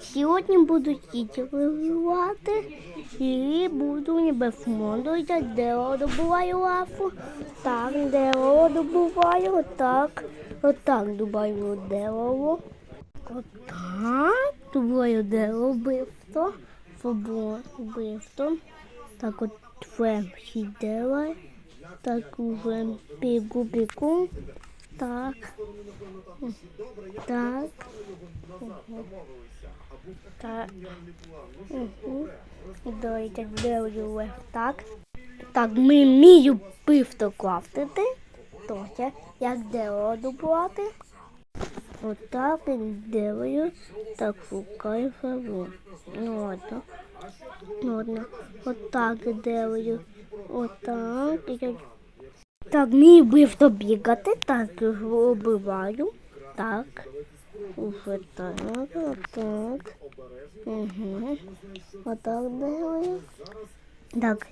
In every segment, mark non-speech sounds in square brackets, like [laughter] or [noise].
Сьогодні буду сіті вибивати і буду ніби я дерево добуваю лафу. Так, дерево добуваю, отак, отак добуваю дерево. Отак, добуваю дерево, бивто, фабо, бивто. Так от всі дерева. Так уже бігу, бігу. Так. Так. Так. Угу. Давайте делаю так. Так, ми вмію пивто крафтити. Тося, як дерево добувати. Отак і делаю. Так, шукаю фарбу. Ну, одно. Ну. Отак делаю. Отак. І так, мій бивто бігати, так оббиваю. Так. Уже так, так. Угу. Отак делаю. Так,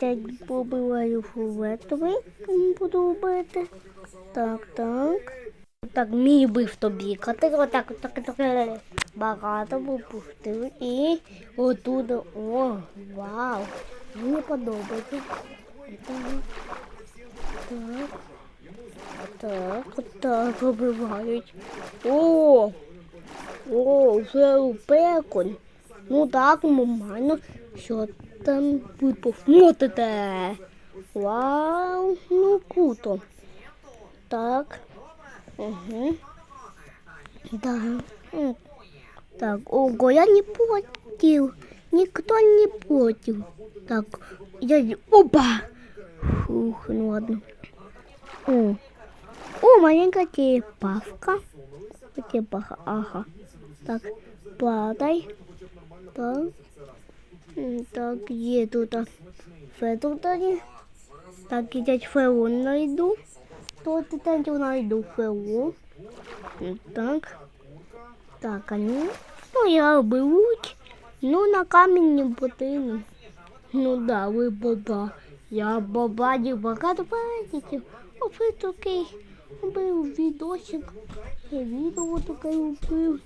я побиваю фуветовий, буду робити. Так, так. Так, мій бивто бігати. Отак, отак, так, багато попустив. І отуда, о, вау, мені подобається. Так. Так, так, так, побивають. О! О, вже у пекон. Ну так, нормально. Що там ви посмотрите? Вау, ну круто. Так. Угу. Так. Так, ого, я не против. Никто не против. Так, я... Опа! Фух, ну ладно. О, о маленькая черепашка. Черепаха, ага. Так, падай. Так. Так, є тут. а, Фету. Так, я феон найду. Тут я найду феон. Так. Так, а ну. Ну, я беруть. Ну, на камінь не потрібно. Ну да, ви баба. Я бабадів багато бачите. Оце такий робив відосик. Я відео таке робив.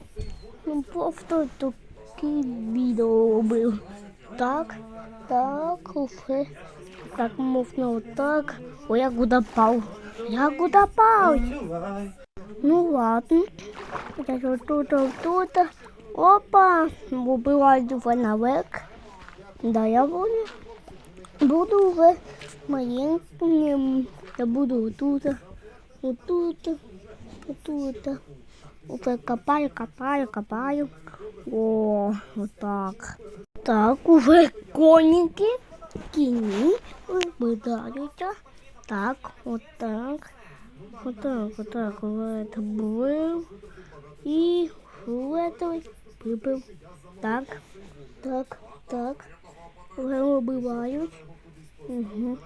Ну просто таке відео робив. Так, так, оце. Так можна отак. О, я куди пав. Я куди пав. Ну ладно. Я ж тут, тут. Опа, убиваю фонарик. Да, я буду. Буду вже маленьким. Я буду тут, отут, отут. Оце копаю, копаю, копаю. О, отак. Так, уже коніки, кіні вибираються. Так, отак. Отак, отак, это був. І фуетовий вибив. Так, так, так. Вже вибивають. Угу.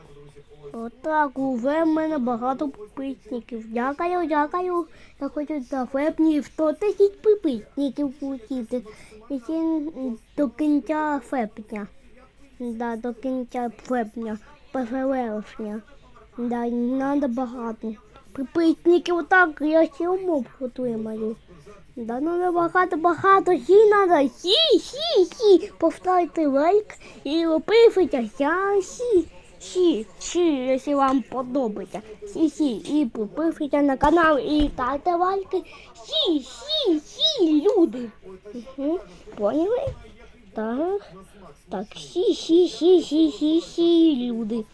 Отак, уже в мене багато підписників. Дякую, дякую. Я хочу за фебні 100 тисяч підписників получити. І до кінця фебня. Да, до кінця фебня, 1 вересня. Да, надо багато. Підписників отак, я ще умов готую мою. Да, надо багато, багато, сі надо, сі, сі, сі. Поставте лайк і підписуйтеся, сі, сі, сі, якщо вам подобається. Сі, сі, і підписуйтесь на канал і ставте лайки. Сі, сі, сі, люди. Угу. Поняли? Так, так, сі, сі, сі, сі, сі, сі, люди.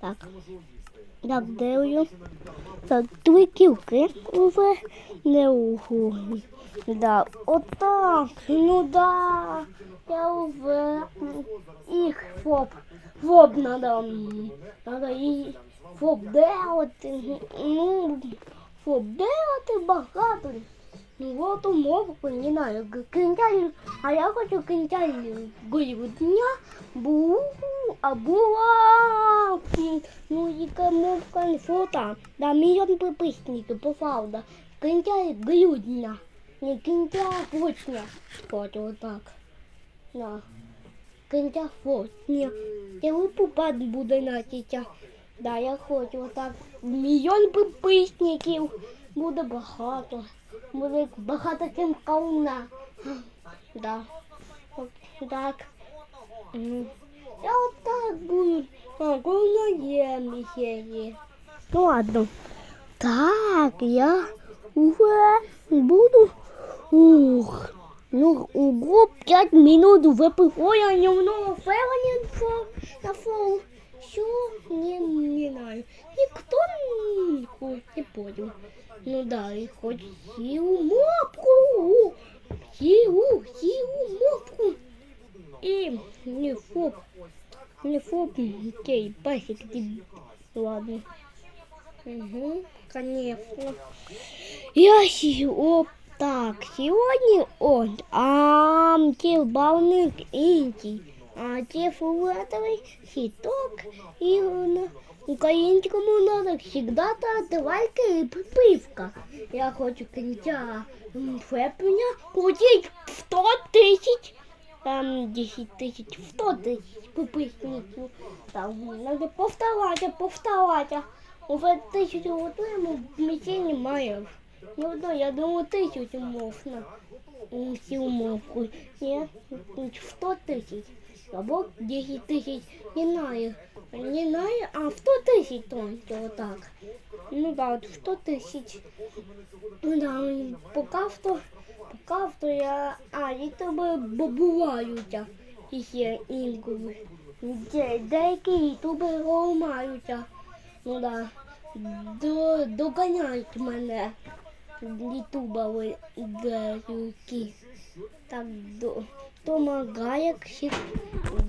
Так. Так, дивлю. Так, дві кілки уже не угодні. Да, отак, ну да. Я уже їх фоп. Фоп надо. м, Надо і фоп делати. Ну, фоп делати багато. Ну от умов, не знаю, кінця, а я хочу кінця дня був, а була, ну, яка мовка фото, да, мільйон підписників, правда, кінця грудня, не кінця фотня, фото отак, да, кінця фотня, я випупад буде на тітя, да, я хочу отак, мільйон підписників, буде багато. Буде багато ким кауна. Да. От Так. Я вот так буду. А, головне ще є. Ну ладно. Так, я уже буду. Ух. Ну, ого, 5 минут выпил. Ой, я немного фэла на, фол. Что? Не, не знаю. Никто не, не понял. Ну да, и хоть силу мопку. Силу, силу мопку. И не фоп. Не фоп. Пасик. ты- Ладно. Угу, конечно. Я сьогодні... Так, сьогодні он, а тілбавник інший, а цифровий хіток і на українському народу завжди тратувалька і припивка. Я хочу кінця м, серпня получить 100 тисяч, там 10 тисяч, 100 тисяч підписників. Там треба повторати, повторати. Уже тисячу отримав, місці немає. Ну да, я думаю, тисячу можна. М, Всю мовку. Ні, 100 тисяч. Або 10 тисяч. Не знаю. Не знаю, а 100 тисяч тонко отак. Ну да, от 100 тисяч. Ну да, м, поки що, поки що я... А, і тебе бувають. І ще інколи. Де, деякі ютуби ламаються. Ну да. До, доганяють мене. Ютубові деякі. Так, до, помагає всі.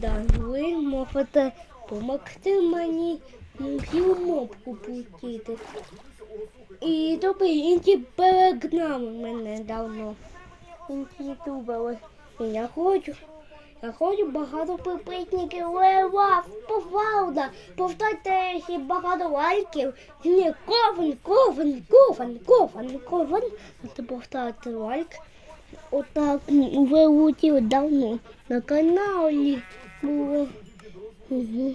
Да, ви можете допомогти мені всю мопку пустити. І тобі інші перегнали мене давно. Інші ютубери. Я хочу. Хочу багато підписників, лева, повалда, повторюйте ще багато лайків. Ні, ковен, ковен, ковен, ковен, ковен. Це повторюйте лайк. Отак ви давно на каналі. Угу.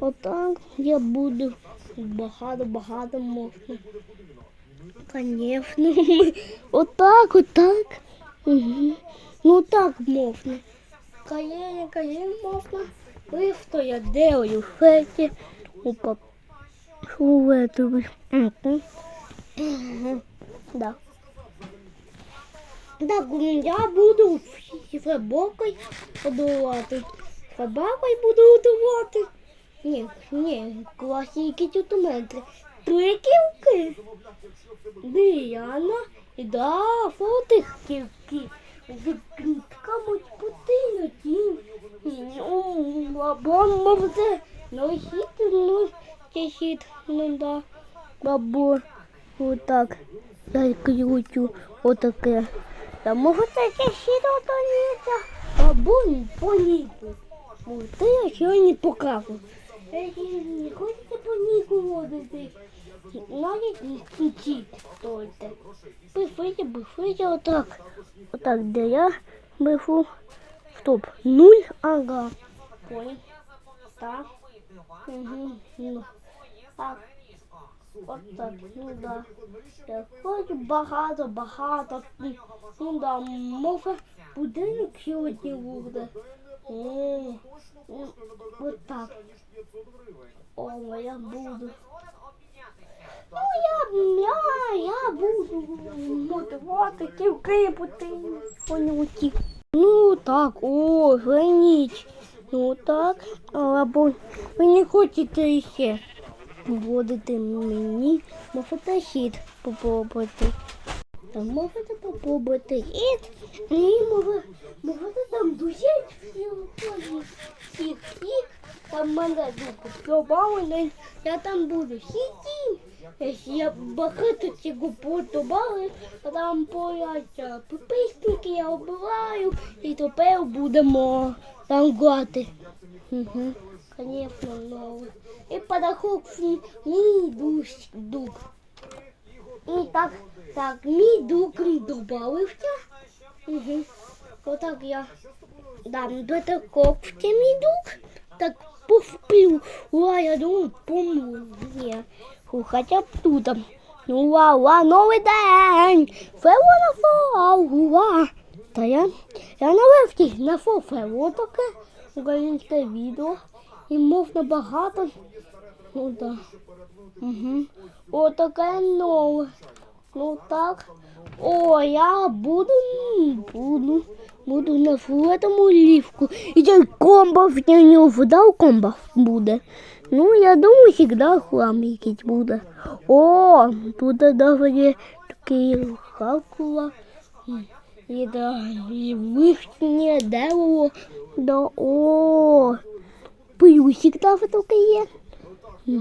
Отак я буду багато-багато можна. Конечно. [laughs] Отак, отак. Угу. Ну так можна. Каєнь, каєнь можна. Лифто я делаю феті. Мгм. Мгм. Да. Так, я буду собакою годувати. Собакою буду годувати. Ні, ні, класики тютометри. Триківки. Діана і да, фотики. Комусь путину тім. Бабон мовзе. Ну хіт, ну це хіт, ну да. Бабо. Отак. Я кручу. Отаке. Та може це ще хіт отоніться. Бабун поніку. Ти я сьогодні покажу. Е, Не хочете по ніку водити? Навіть не скінчіть тільки. Бифите, бифите отак. Отак, де я бифу. Стоп. Нуль, ага. Понял. Так. Угу. Ну. Так. От так, ну да. Я хочу багато, багато. Ну да, може будинок сьогодні буде. О, ну, От так. О, я буду. Ну, я, я, я буду мотивувати ківки потихоньку. Ну так, о, женіть. Ну так, або ви не хочете ще вводити мені, можете хід попробувати. Та можете попробувати хід, і може, можете там душить всіх хід, там мене дуку пробавили, я там буду сидіти. Я багато цього подобали, а там появляться підписники, я обираю, і тепер будемо там. Угу. Конечно, новый. И подоход мій дух. І так, так, мій дух добавився. Угу. Отак я. Да, дотокопся мій дух. Так повплю. Уа, я думаю, помру. Ні. Фу, Хоча б тут. Ну, уа, уа, новий день. Феона фау, уа. Та я, я на лефті, на фофе, отаке українське відео. І можна багато. Ну так. Угу. Отаке нове. Ну так. О, я буду, м, буду, буду на флетому лівку. І цей комбов, я не вдав комбов буде. Ну, я думаю, завжди хлам якийсь буде. О, тут навіть такий халкула. І, да, і вишнє дерево. Да, о, плюсик там таке є.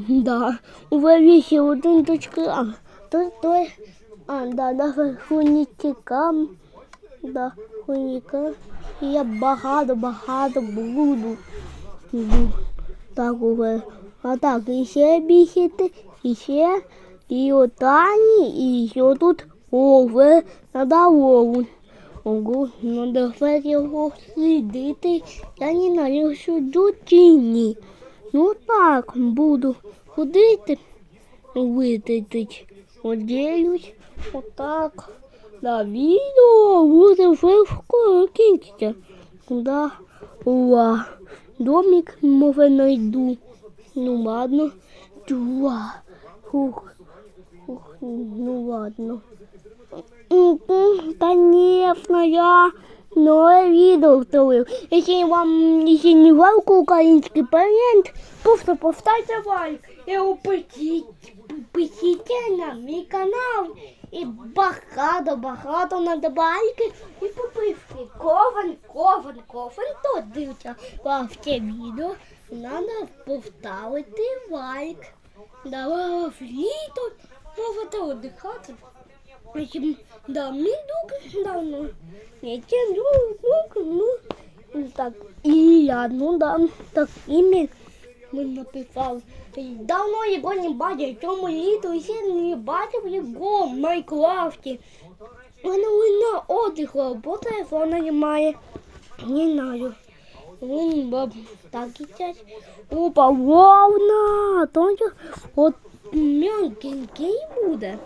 Да, у варіхі один точка. То, то, а, да, да, хунітикам. Да, хуніка. Я багато, багато буду. Так, уже. А так, і ще бігати, і ще, і отані, і ще тут ове надо лову. Ого, надо все його слідити. Я не знаю, що до чи ні. Ну так, буду ходити, витратить. Оділюсь, отак. На відео буде вже скоро кінчиться. Да. Уа. Домик, може, найду. Ну ладно. Дуа. Ух. Ух, ну ладно. Конечно, я новое видео вторую. Если вам если не жалко украинский парент, просто поставьте лайк и упустите на мой канал. І багато, багато надо лайки і попивки. Кован, кован, кован, то дивиться вам це відео. Надо поставити лайк. Давай літо, можете віддихати. Потім, да, мій друг давно. Я тебе друг, друг, ну, ну, так, і я, ну, да, так, ім'я ми написали. Давно його не бачив, цьому літу ще не бачив його в Майнкрафті. Вона на отдиху, бо телефона немає. Не знаю. Він баб так і час. Опа, вовна! Тонко, от м'якенький буде.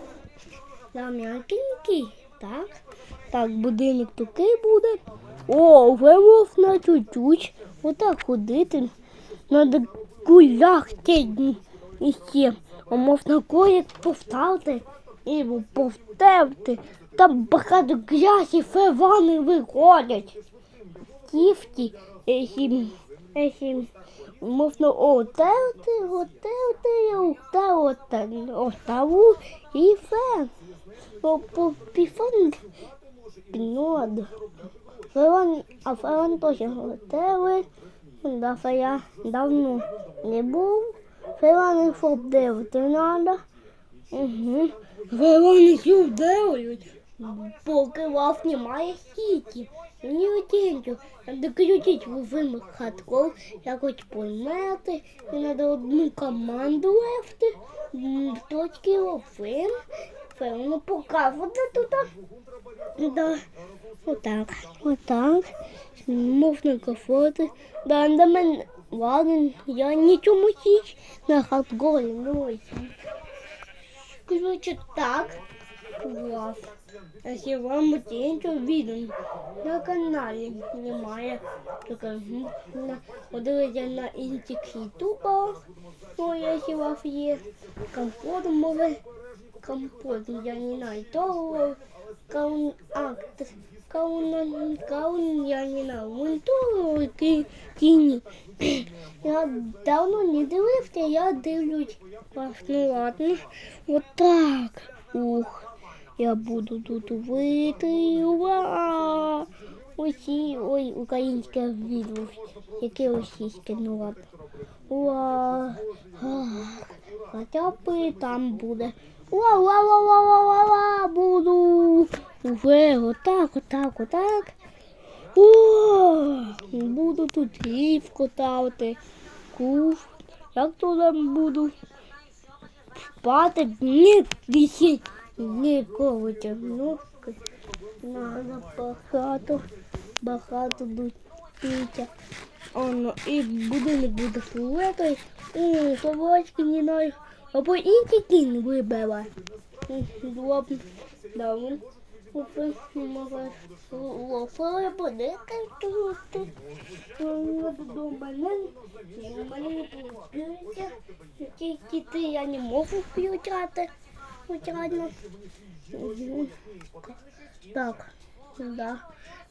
Да, м'якенький. Так. Так, будинок такий буде. О, вже можна чуть-чуть. Отак ходити. Надо гуляти і ще. А можна коїк повставити і повтерти. Там багато грязі, февани виходять. Якщо можна отерти, отерти, отерти, отаву і по піфон пінод. Феван, а феван теж готовий. Да, я давно не був. Февани обдивити треба. Угу. Февани обдивують. Поки вас немає стільки. Отінчу. Треба крутити вовим хатков, якось поймати. І треба одну команду лефти. Точки вовим. Февно показувати тут. Да. Отак. Отак. Можна кафоти. Да, на мене. Ладно, я нічому січ на хардголі. Ну. Короче, так. Клас. Якщо вам оцінюється відео на каналі немає. Тільки м, на- інших ютубах. Ну, якщо у вас є компот, може компот, я не знаю, того каун акт. Каун, каун, я не знаю, вон то ки- кіні. Я давно не дивився, я дивлюсь вас. Ну ладно. Отак. Ух. Я буду тут вити. Ура! Усі, ой, українське відео. Яке російське, ну ладно. Ура! Хоча б там буде. Ура, ура, ура, ура, ура, ура, буду. Уже отак, отак, отак. О, буду тут рів котати. Куф. Як туди буду? Спати ні, вісіть, нікого тягнувки. Надо багато, багато дутіться. Оно, і будинок буде флетою. О, собачки не знаю. Або інші кінь вибила. М, Добре. Добре. Купи нове лофе подики тут. До мене, до мене не получається. Тільки ти я не можу включати. Звичайно. Мгм. Так, да.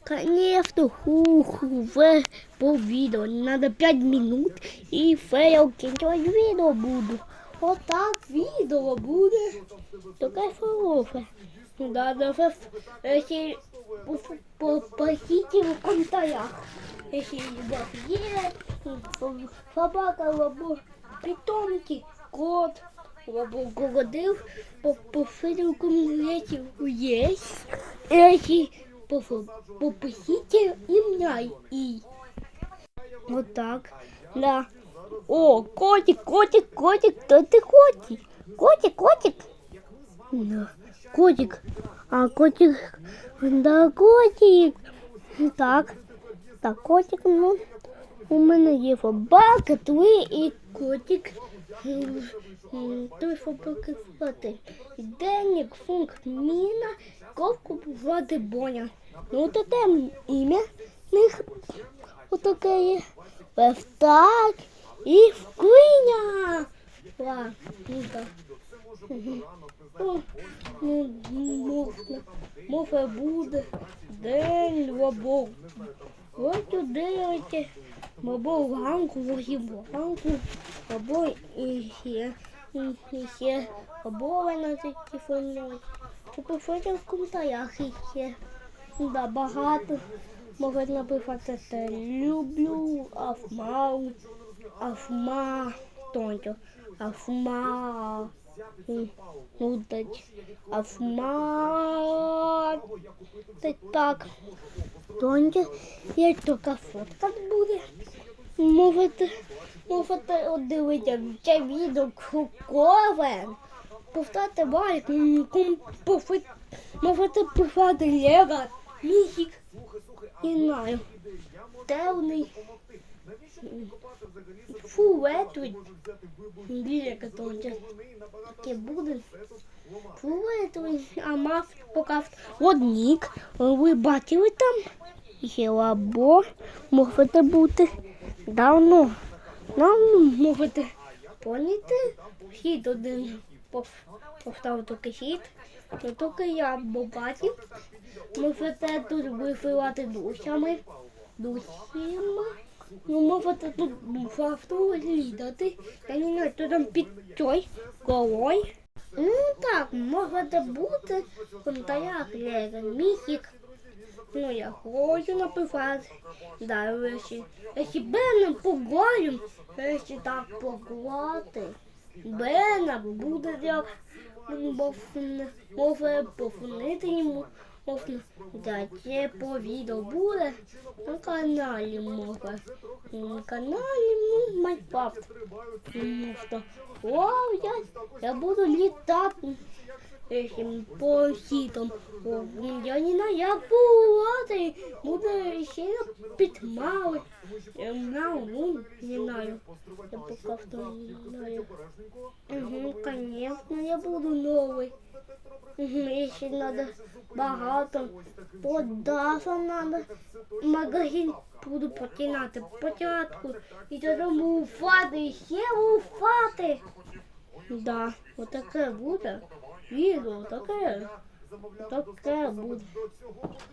Конечно, хуху, в по видео. Надо 5 минут и фейл кінчувати відео буду. Отак відео буде. Таке фейлове. Да, да, если по- по- в комментариях. Если вас есть собака, або питомки, кот, або крокодил, по, по комментариях есть. Если по- попросите имя вот так, да. О, котик, котик, котик, кто ты котик? Котик, котик. Да. Котик. А котик, да, котик. Так, так, котик, ну, у мене є собака, твій і котик. Той собаки звати Денік, Функ, Міна, ковку звати Боня. Ну, то там ім'я них отаке є. Вкиня. Ла, ну можна, може буде день або ось туди, або вранку, або вранку, або і ще, або ви на телефоні. Попишіть в коментарях іще. Да, багато. Можуть написати це люблю, афмау, афма, тонко, афма. Ну. Афма. Так. Тонко. Є тільки фотка буде. Можете, можете дивитися це відео крукове. Лайк, м, ком- пофи- можете писати Лего, місік. Не знаю. Темний. Фуетуй. Біля катонча. Таке буде. Фуетуй. А мав показ. Однік. Ви бачили там? Є лабо. Можете бути. Давно. Давно можете поняти. Хід один поставити хід. Не тільки я бачив. Можете тут вифивати душами. Душима. Ну, можете тут факту лідати. Я не знаю, хто там під той головою. Ну так, можете бути Лего Міхік. Ну, я хочу написати. Да, якщо, якщо Бена поговорим, якщо так поговорити, Бена буде як може пофонити йому, можна дати по відео буде на каналі може. На каналі ну, Майнкрафт. Можна. Вау, я, я буду літати этим по хітам. О, Я не знаю, як бувати. Буде ще підмали. Я не знаю. Я пока что не знаю. Угу, конечно, я буду новый. Угу, надо багато. Подаса надо. Магазин буду потинати початку. І тоді уфати, і ще уфати. Да, отаке буде. Відео таке. Таке буде.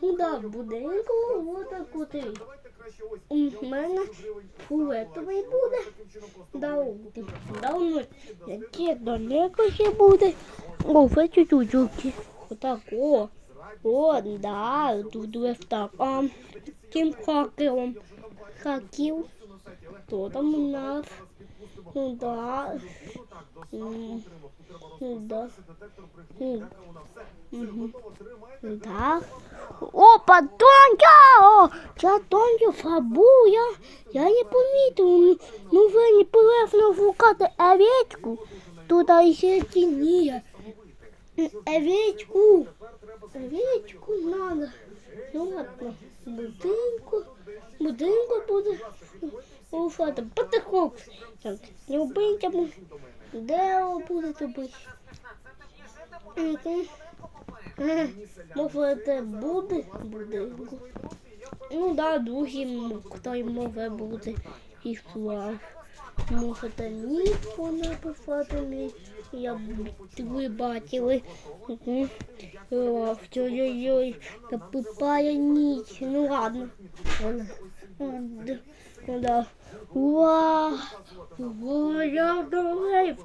Ну да, будинку отаку ти. У мене фуетовий буде. Да, давно яке далеко ще буде. О, це чуть-чуть. Отак, о. О, да, тут лифтак. А, тим хакером. Хаків. Хто там у нас? Ну да. Ну да. Да. Опа, Тонька! Ця Тонька фабуя. Я не помітив. Ну ви не полезно шукати овечку. Тут ще тініє. Овечку. Овечку надо. Ну ладно. Будинку. Будинку буде. Уфати. Потихок. Так, любитиму. Де ви будете бути? Мгм. Е, Можете бути будинку. Ну да, другий м, хто й може бути і флаг. Можете ніхто написати мені. Я ви бачили. Ой-ой-ой, напипає ніч. Ну. Ладно. Вау! Вау, я дорогий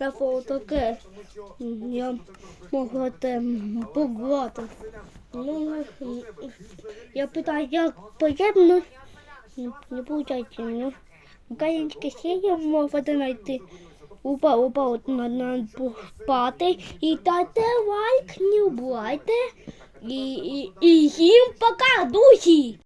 на фотоке. Я могла там пограти. Ну, я питаю, як поєдно. Не виходить. Ну, українське сіє можете знайти. Упа, упа, от надо спати. І дайте лайк, не убивайте. І, і, і їм пока, друзі!